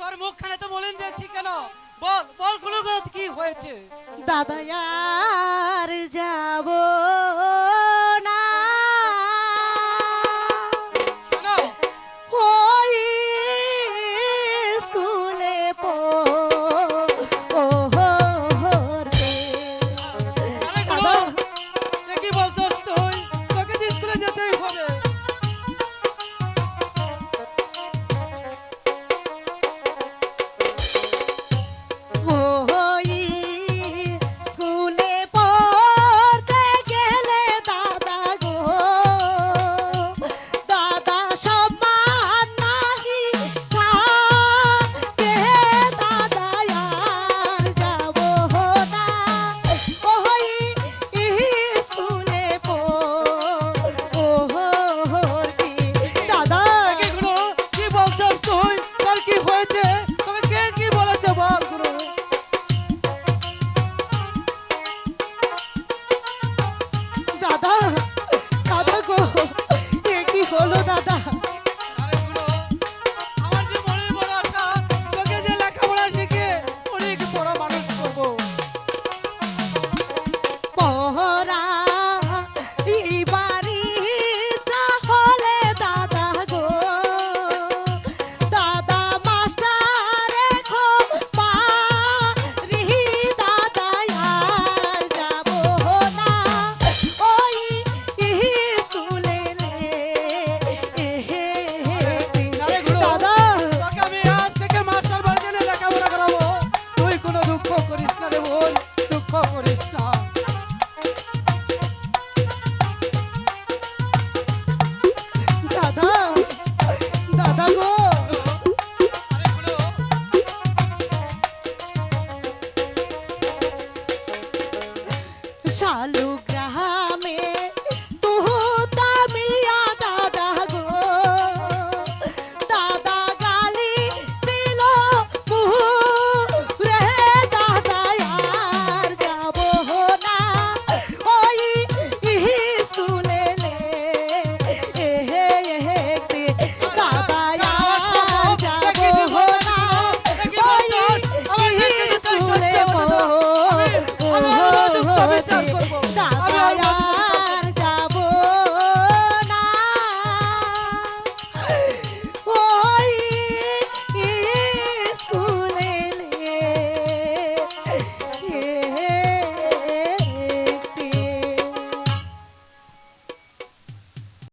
তোর মুখখানে তো বলেন দেখছি কেন? বল বলগুলো কি হয়েছে? দাদা বলো দাদা। কবরেস্থান